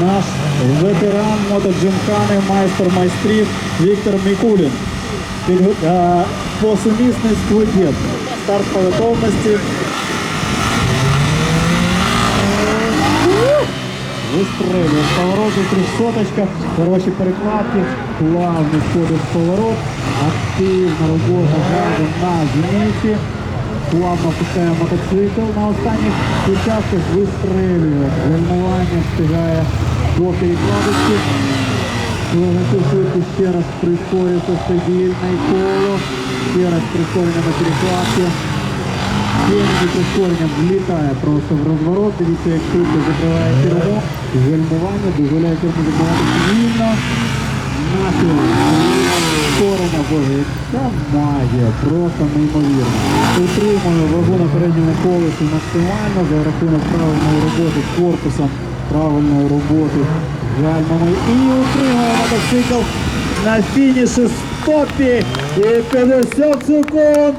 наш ветеран мотоджимкани, майстер майстрів Віктор Мікулін. Е, По сумісництву дід. Старт по готовності. Вистрілює з повороту трьохсоточка, хороші перекладки, плавний входить в поворот, активна робота газу на зеніті, плавно пускає мотоцикл на останніх участках, вистрілює, гальмування встигає до перекладочки, Вогнету швидкість ще раз прискорюється стабільне коло, ще раз прискорення на перекладці. Сьогодні прискоренням влітає просто в розворот. Дивіться, як швидко закриває кермо. Гальмування дозволяє керму закривати вільно. Боже. Ця магія. Просто неймовірно. Утримує вагу на передньому колесі максимально за рахунок правильної роботи корпусом, правильної роботи гальмами. І утримує мотоцикл на фініші стопі. І 50 секунд.